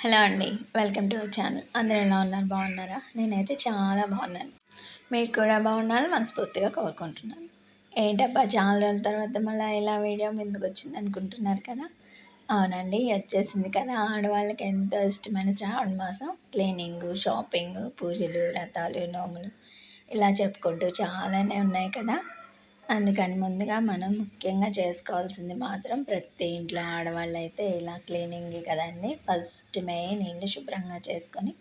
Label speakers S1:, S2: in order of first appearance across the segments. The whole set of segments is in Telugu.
S1: హలో అండి వెల్కమ్ టు అవర్ ఛానల్. అందరూ ఎలా ఉన్నారు? బాగున్నారా? నేనైతే చాలా బాగున్నాను. మీరు కూడా బాగున్నారు మనస్ఫూర్తిగా కోరుకుంటున్నాను. ఏంటబ్బా చాలా రోజుల తర్వాత మళ్ళీ ఇలా వీడియో ముందుకు వచ్చింది అనుకుంటున్నారు కదా? అవునండి వచ్చేసింది కదా. ఆడవాళ్ళకి ఎంతో ఇష్టమైన శ్రావణ మాసం. క్లీనింగ్ షాపింగ్ పూజలు వ్రతాలు నోములు ఇలా చెప్పుకుంటూ చాలానే ఉన్నాయి కదా? అందుకని ముందుగా మనం ముఖ్యంగా చేసుకోవాల్సింది మాత్రం ప్రతి ఇంట్లో ఆడవాళ్ళు అయితే ఇలా క్లీనింగ్ కదండి. ఫస్ట్ మెయిన్ ఇల్లు శుభ్రంగా చేసుకొని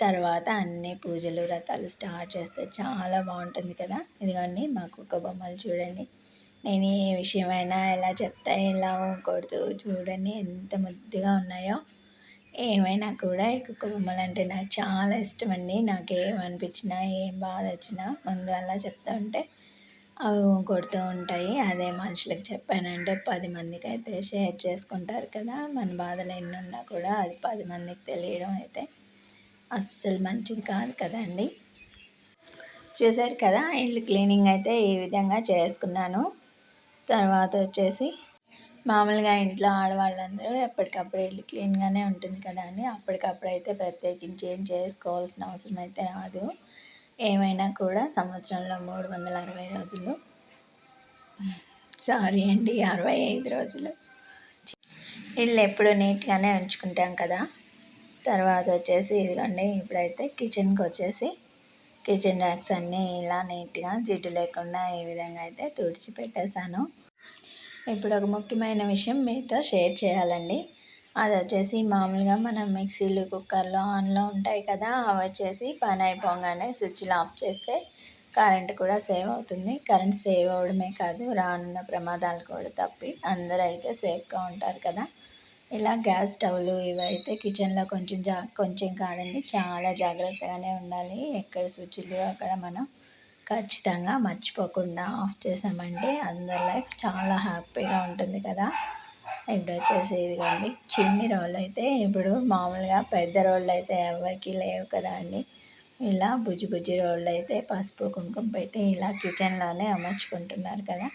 S1: తర్వాత అన్ని పూజలు వ్రతాలు స్టార్ట్ చేస్తే చాలా బాగుంటుంది కదా. ఇదిగోండి మా కుక్క బొమ్మలు చూడండి. నేను ఏ విషయమైనా ఎలా చెప్తా ఎలా కొడుతూ చూడండి ఎంత ముద్దుగా ఉన్నాయో. ఏమైనా కూడా ఈ కుక్క బొమ్మలు అంటే నాకు చాలా ఇష్టం అండి. నాకు ఏమనిపించినా ఏం బాధ వచ్చినా ముందు అలా చెప్తా ఉంటే అవి కొడుతూ ఉంటాయి. అదే మనుషులకు చెప్పానంటే పది మందికి అయితే షేర్ చేసుకుంటారు కదా. మన బాధలు ఎన్ని ఉన్నా కూడా అది పది మందికి తెలియడం అయితే అస్సలు మంచిది కాదు కదండి. చూసారు కదా ఇల్లు క్లీనింగ్ అయితే ఈ విధంగా చేసుకున్నాను. తర్వాత వచ్చేసి మామూలుగా ఇంట్లో ఆడవాళ్ళందరూ ఎప్పటికప్పుడు ఇల్లు క్లీన్గానే ఉంటుంది కదా అని అప్పటికప్పుడు అయితే ప్రత్యేకించి ఏం చేసుకోవాల్సిన అవసరం అయితే రాదు. ఏమైనా కూడా సంవత్సరంలో మూడు వందల అరవై రోజులు. సారీ అండి అరవై ఐదు రోజులు. ఇల్లు ఎప్పుడు నీట్గానే ఉంచుకుంటాం కదా. తర్వాత వచ్చేసి ఇదిగోండి ఇప్పుడైతే కిచెన్కి వచ్చేసి కిచెన్ ర్యాక్స్ అన్నీ ఇలా నీట్గా జిడ్డు లేకుండా ఈ విధంగా అయితే తుడిచి పెట్టేశాను ఇప్పుడు ఒక ముఖ్యమైన విషయం మీతో షేర్ చేయాలండి. అది వచ్చేసి మామూలుగా మనం మిక్సీలు కుక్కర్లు ఆన్లో ఉంటాయి కదా అవి వచ్చేసి పని అయిపోగానే స్విచ్లు ఆఫ్ చేస్తే కరెంట్ కూడా సేవ్ అవుతుంది. కరెంట్ సేవ్ అవ్వడమే కాదు రానున్న ప్రమాదాలు కూడా తప్పి అందరూ అయితే సేఫ్గా ఉంటారు కదా. ఇలా గ్యాస్ స్టవ్లు ఇవైతే కిచెన్లో కొంచెం జా కొంచెం కాదండి చాలా జాగ్రత్తగానే ఉండాలి. ఎక్కడ స్విచ్లు అక్కడ మనం ఖచ్చితంగా మర్చిపోకుండా ఆఫ్ చేసామంటే అందరి లైఫ్ చాలా హ్యాపీగా ఉంటుంది కదా. ఇప్పుడు వచ్చేసి ఇదిగోండి చిన్ని రోళ్ళు అయితే ఇప్పుడు మామూలుగా పెద్ద రోళ్ళు అయితే ఎవరికి లేవు కదా అండి. ఇలా బుజ్జి బుజ్జి రోళ్ళు అయితే పసుపు కుంకుమ పెట్టి ఇలా కిచెన్లోనే అమర్చుకుంటున్నారు కదా.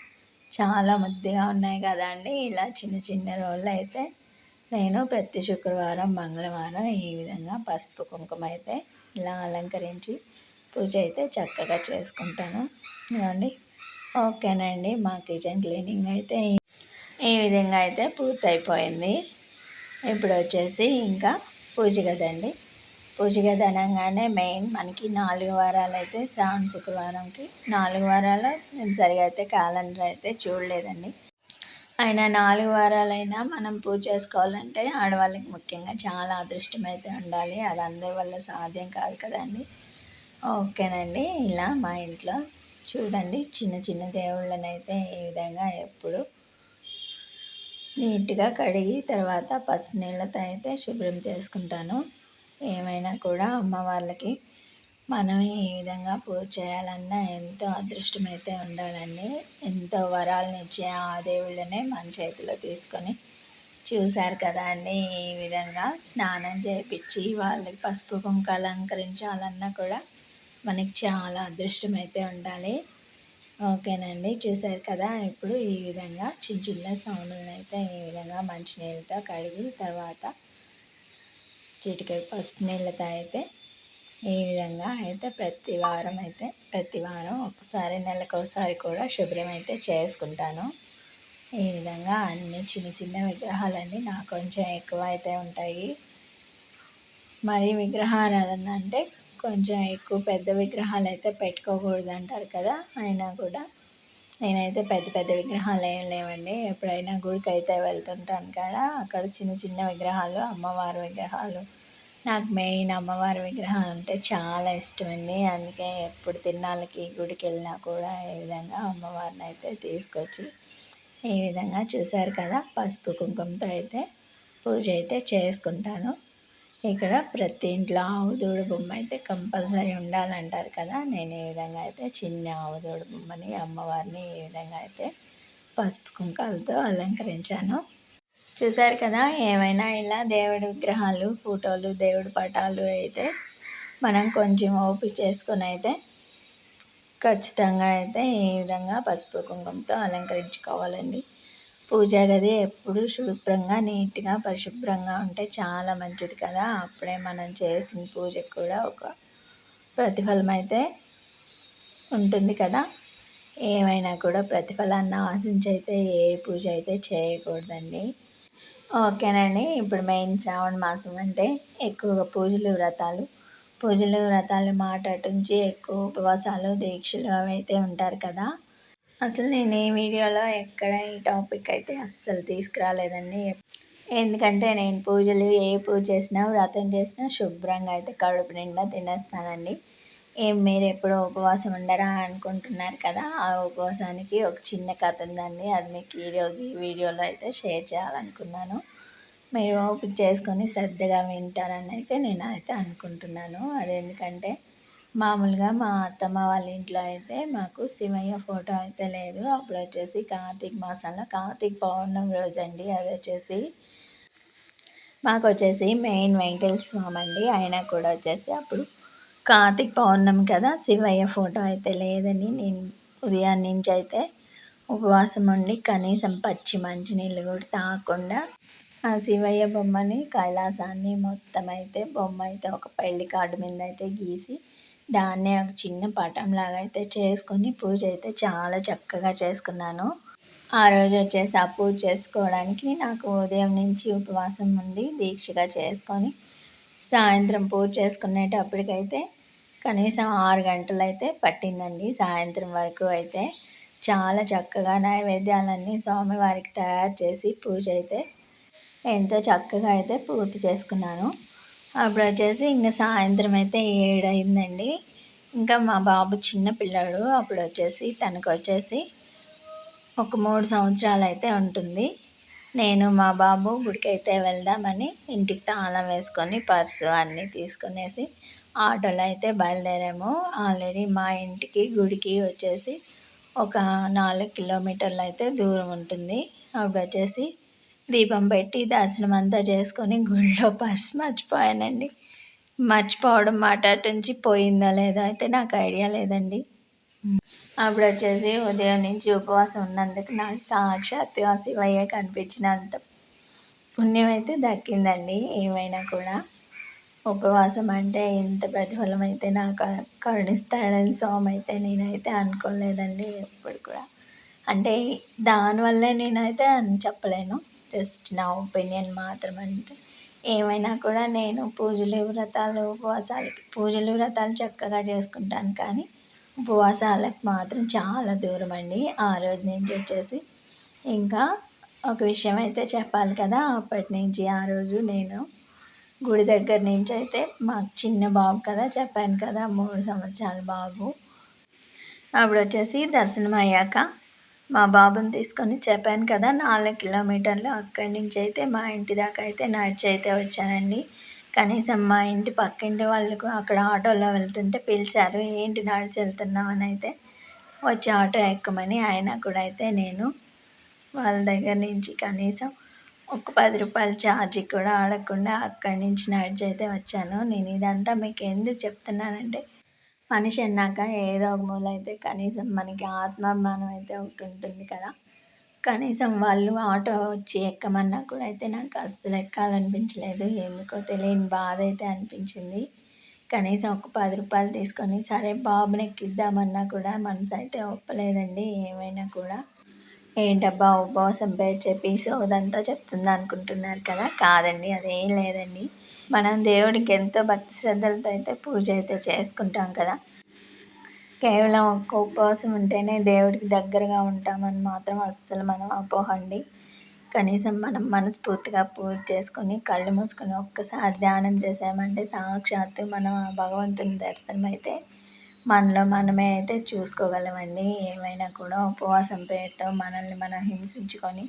S1: చాలా ముద్దుగా ఉన్నాయి కదా అండి. ఇలా చిన్న చిన్న రోళ్ళు అయితే నేను ప్రతి శుక్రవారం మంగళవారం ఈ విధంగా పసుపు కుంకుమ అయితే ఇలా అలంకరించి పూజ అయితే చక్కగా చేసుకుంటాను. అండి ఓకేనండి. మా కిచెన్ క్లీనింగ్ అయితే ఈ విధంగా అయితే పూర్తయిపోయింది. ఇప్పుడు వచ్చేసి ఇంకా పూజ కదండి పూజ గది అనగానే మెయిన్ మనకి నాలుగు వారాలు అయితే శ్రావణ శుక్రవారంకి. నాలుగు వారాలు నేను సరిగా అయితే క్యాలెండర్ అయితే చూడలేదండి. అయినా నాలుగు వారాలైనా మనం పూజ చేసుకోవాలంటే ఆడవాళ్ళకి ముఖ్యంగా చాలా అదృష్టం అయితే ఉండాలి. అది అందరి వల్ల సాధ్యం కాదు కదండి. ఓకేనండి. ఇలా మా ఇంట్లో చూడండి చిన్న చిన్న దేవుళ్ళనైతే ఈ విధంగా ఎప్పుడు నీట్గా కడిగి తర్వాత పసుపు నీళ్ళతో అయితే శుభ్రం చేసుకుంటాను. ఏమైనా కూడా అమ్మవార్లకి మనం ఈ విధంగా పూజ చేయాలన్నా ఎంతో అదృష్టం అయితే ఉండాలండి. ఎంతో వరాలను ఇచ్చే ఆ దేవుళ్ళనే మన చేతిలో తీసుకొని చూశారు కదా అండి ఈ విధంగా స్నానం చేయించి వాళ్ళకి పసుపు కుంక అలంకరించాలన్నా కూడా మనకి చాలా అదృష్టం అయితే ఉండాలి. ఓకేనండి. చూసారు కదా ఇప్పుడు ఈ విధంగా చిన్న చిన్న సౌండ్లను అయితే ఈ విధంగా మంచినీళ్ళతో కడిగి తర్వాత చిటికెడు పసుపు నీళ్ళతో అయితే ఈ విధంగా అయితే ప్రతి వారం అయితే ప్రతి వారం ఒకసారి నెలకు ఒకసారి కూడా శుభ్రం అయితే చేసుకుంటాను. ఈ విధంగా అన్ని చిన్న చిన్న విగ్రహాలన్నీ నాకు కొంచెం ఎక్కువ అయితే ఉంటాయి. మరి విగ్రహారాధన అంటే కొంచెం ఎక్కువ పెద్ద విగ్రహాలు అయితే పెట్టుకోకూడదు అంటారు కదా అయినా కూడా. నేనైతే పెద్ద పెద్ద విగ్రహాలు ఏం లేవండి. ఎప్పుడైనా గుడికి అయితే వెళ్తుంటాను కదా అక్కడ చిన్న చిన్న విగ్రహాలు అమ్మవారి విగ్రహాలు. నాకు మెయిన్ అమ్మవారి విగ్రహం అంటే చాలా ఇష్టం అండి అందుకే ఎప్పుడు తిన్నాళ్ళకి గుడికి వెళ్ళినా కూడా ఈ విధంగా అమ్మవారిని అయితే తీసుకొచ్చి ఈ విధంగా చూశారు కదా. పసుపు కుంకుమతో అయితే పూజ అయితే చేసుకుంటాను. ఇక్కడ ప్రతి ఇంట్లో ఆవుదూడు బొమ్మ అయితే కంపల్సరీ ఉండాలంటారు కదా. నేను ఈ విధంగా అయితే చిన్న ఆవుదూడు బొమ్మని అమ్మవారిని ఈ విధంగా అయితే పసుపు కుంకాలతో అలంకరించాను చూసారు కదా. ఏమైనా ఇలా దేవుడి విగ్రహాలు ఫోటోలు దేవుడి పటాలు అయితే మనం కొంచెం ఓపిక చేసుకొని అయితే ఖచ్చితంగా అయితే ఈ విధంగా పసుపు కుంకుమతో అలంకరించుకోవాలండి. పూజా గది ఎప్పుడు శుభ్రంగా నీట్గా పరిశుభ్రంగా ఉంటే చాలా మంచిది కదా. అప్పుడే మనం చేసిన పూజకు కూడా ఒక ప్రతిఫలం అయితే ఉంటుంది కదా. ఏమైనా కూడా ప్రతిఫలాన్ని ఆశించి అయితే ఏ పూజ అయితే చేయకూడదండి. ఓకేనండి. ఇప్పుడు మెయిన్ శ్రావణ మాసం అంటే ఎక్కువగా పూజలు వ్రతాలు. పూజలు వ్రతాలు మాట్లాడుంచి ఎక్కువ ఉపవాసాలు దీక్షలు అవి అయితే ఉంటారు కదా. అసలు నేను ఈ వీడియోలో ఎక్కడ ఈ టాపిక్ అయితే అస్సలు తీసుకురాలేదండి. ఎందుకంటే నేను పూజలు ఏ పూజ చేసినా వ్రతం చేసినా శుభ్రంగా అయితే కడుపు నిండా తినేస్తానండి. ఏం మీరు ఎప్పుడో ఉపవాసం ఉండరా అనుకుంటున్నారు కదా ఆ ఉపవాసానికి ఒక చిన్న కథ ఉందండి. అది మీకు ఈరోజు ఈ వీడియోలో అయితే షేర్ చేయాలనుకున్నాను. మీరు ఓపిక చేసుకొని శ్రద్ధగా వింటారని అయితే నేను అయితే అనుకుంటున్నాను. అది ఎందుకంటే మామూలుగా మా అత్తమ్మ వాళ్ళ ఇంట్లో అయితే మాకు శివయ్య ఫోటో అయితే లేదు. అప్పుడు వచ్చేసి కార్తీక మాసంలో కార్తీక పౌర్ణమి రోజు అండి అది వచ్చేసి. మాకు వచ్చేసి మెయిన్ వెంకటేశ్వర స్వామి అండి. ఆయన కూడా వచ్చేసి అప్పుడు కార్తీక పౌర్ణమి కదా శివయ్య ఫోటో అయితే లేదని నేను ఉదయం నుంచి అయితే ఉపవాసం ఉండి కనీసం పచ్చి మంచినీళ్ళు కూడా తాగకుండా ఆ శివయ్య బొమ్మని కైలాసాన్ని మొత్తం అయితే బొమ్మ అయితే ఒక పెళ్ళి కార్డు మీద అయితే గీసి దాన్నే ఒక చిన్న పటంలాగా అయితే చేసుకొని పూజ అయితే చాలా చక్కగా చేసుకున్నాను. ఆ రోజు వచ్చేసి ఆ పూజ చేసుకోవడానికి నాకు ఉదయం నుంచి ఉపవాసం ఉండి దీక్షగా చేసుకొని సాయంత్రం పూజ చేసుకునేటప్పటికైతే కనీసం ఆరు గంటలు అయితే పట్టిందండి. సాయంత్రం వరకు అయితే చాలా చక్కగా నైవేద్యాలన్నీ స్వామివారికి తయారు చేసి పూజ అయితే ఎంతో చక్కగా అయితే పూర్తి చేసుకున్నాను. అప్పుడు వచ్చేసి ఇంకా సాయంత్రం అయితే ఏడైందండి. ఇంకా మా బాబు చిన్న పిల్లాడు అప్పుడు వచ్చేసి తనకు వచ్చేసి ఒక మూడు సంవత్సరాలు అయితే ఉంటుంది. నేను మా బాబు గుడికైతే వెళ్దామని ఇంటికి తాళం వేసుకొని పర్సు అన్నీ తీసుకునేసి ఆటోలో అయితే బయలుదేరాము. ఆల్రెడీ మా ఇంటికి గుడికి వచ్చేసి ఒక నాలుగు కిలోమీటర్లు అయితే దూరం ఉంటుంది. అప్పుడు వచ్చేసి దీపం పెట్టి దర్శనం అంతా చేసుకొని గుడిలో పర్స్ మర్చిపోయానండి. మర్చిపోవడం మాట నుంచి పోయిందా లేదా అయితే నాకు ఐడియా లేదండి. అప్పుడు వచ్చేసి ఉదయం నుంచి ఉపవాసం ఉన్నందుకు నాకు సాక్షాత్తుగా శివయ్య కనిపించినంత పుణ్యం అయితే దక్కిందండి. ఏమైనా కూడా ఉపవాసం అంటే ఇంత ప్రతిఫలం అయితే నాకు కరుణిస్తాడని సోమ అయితే నేనైతే అనుకోలేదండి ఎప్పుడు కూడా. అంటే దానివల్లే నేనైతే అని చెప్పలేను. జస్ట్ నా ఒపీనియన్ మాత్రం అంటే ఏమైనా కూడా నేను పూజలు వ్రతాలు ఉపవాసాలకి పూజలు వ్రతాలు చక్కగా చేసుకుంటాను. కానీ ఉపవాసాలకు మాత్రం చాలా దూరం అండి. ఆ రోజు నుంచి వచ్చేసి ఇంకా ఒక విషయం అయితే చెప్పాలి కదా. అప్పటి నుంచి ఆ రోజు నేను గుడి దగ్గర నుంచి అయితే మాకు చిన్న బాబు కదా చెప్పాను కదా మూడు సంవత్సరాల బాబు. అప్పుడు వచ్చేసి దర్శనం అయ్యాక మా బాబుని తీసుకొని చెప్పాను కదా నాలుగు కిలోమీటర్లు అక్కడి నుంచి అయితే మా ఇంటి దాకా అయితే నడిచి అయితే వచ్చానండి. కనీసం మా ఇంటి పక్కింటి వాళ్ళకు అక్కడ ఆటోలో వెళ్తుంటే పిలిచారు ఏంటి నడిచి వెళ్తున్నావు? అని అయితే వచ్చి ఆటో ఎక్కమని ఆయన కూడా అయితే నేను వాళ్ళ దగ్గర నుంచి కనీసం ఒక పది రూపాయల ఛార్జీ కూడా ఆడకుండా అక్కడి నుంచి నడిచి అయితే వచ్చాను. నేను ఇదంతా మీకు ఎందుకు చెప్తున్నానంటే మనిషి అన్నాక ఏదో ఒక మూల అయితే కనీసం మనకి ఆత్మాభిమానం అయితే ఒకటి ఉంటుంది కదా. కనీసం వాళ్ళు ఆటో వచ్చి ఎక్కమన్నా కూడా అయితే నాకు అస్సలు ఎక్కాలనిపించలేదు. ఎందుకో తెలియని బాధ అయితే అనిపించింది. కనీసం ఒక పది రూపాయలు తీసుకొని సరే బాబుని ఎక్కిద్దామన్నా కూడా మనసు అయితే ఒప్పలేదండి. ఏమైనా కూడా ఏంటబ్బా ఉపవాసం పేరు చెప్పి సోదంతా చెప్తుంది అనుకుంటున్నారు కదా. కాదండి అదేం లేదండి. మనం దేవుడికి ఎంతో భక్తి శ్రద్ధలతో అయితే పూజ అయితే చేసుకుంటాం కదా. కేవలం ఒక్క ఉపవాసం ఉంటేనే దేవుడికి దగ్గరగా ఉంటామని మాత్రం అస్సలు మనం అపోహండి కనీసం మనం మనస్ఫూర్తిగా పూజ చేసుకొని కళ్ళు మూసుకొని ఒక్కసారి ధ్యానం చేసామంటే సాక్షాత్తు మనం ఆ భగవంతుని దర్శనం అయితే మనలో మనమే అయితే చూసుకోగలమండి. ఏమైనా కూడా ఉపవాసం పేరుతో మనల్ని మనం హింసించుకొని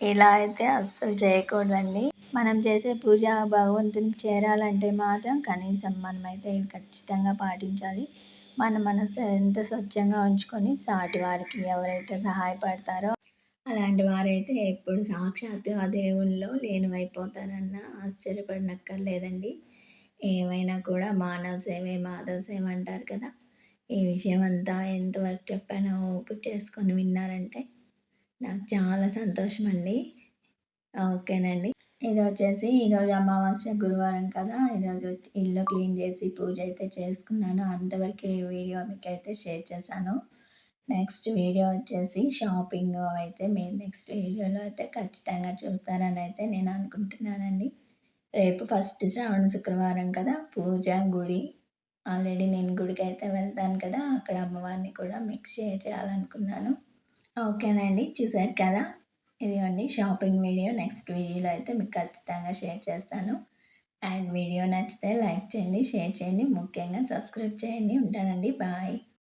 S1: ఇలా అయితే అస్సలు చేయకూడదండి. మనం చేసే పూజ భగవంతుని చేరాలంటే మాత్రం కనీసం మనమైతే ఖచ్చితంగా పాటించాలి. మన మనసు ఎంత స్వచ్ఛంగా ఉంచుకొని సాటి వారికి ఎవరైతే సహాయపడతారో అలాంటి వారైతే ఎప్పుడు సాక్షాత్తు ఆ దేవుల్లో లీనమైపోతారన్న ఆశ్చర్యపడనక్కర్లేదండి. ఏమైనా కూడా మానవ సేవే మాధవ సేవ అంటారు కదా. ఈ విషయం అంతా ఎంతవరకు చెప్పానో ఓపిక చేసుకొని విన్నారంటే నాకు చాలా సంతోషం అండి ఓకేనండి. ఇది వచ్చేసి ఈరోజు అమావాస్య గురువారం కదా ఈరోజు ఇల్లు క్లీన్ చేసి పూజ అయితే చేసుకున్నాను. అంతవరకు ఈ వీడియో మీకు అయితే షేర్ చేశాను. నెక్స్ట్ వీడియో వచ్చేసి షాపింగ్ అయితే మీరు నెక్స్ట్ వీడియోలో అయితే ఖచ్చితంగా చూస్తారని అయితే నేను అనుకుంటున్నానండి. రేపు ఫస్ట్ శ్రావణ శుక్రవారం కదా పూజ గుడి. ఆల్రెడీ నేను గుడికి అయితే వెళ్తాను కదా అక్కడ అమ్మవారిని కూడా మీకు షేర్ చేయాలనుకున్నాను. ఓకేనండి చూసారు కదా? ఇదిగోండి షాపింగ్ వీడియో. నెక్స్ట్ వీడియోలో అయితే మీకు ఖచ్చితంగా షేర్ చేస్తాను. అండ్ వీడియో నచ్చితే లైక్ చేయండి షేర్ చేయండి. ముఖ్యంగా సబ్స్క్రైబ్ చేయండి. ఉంటానండి. బాయ్.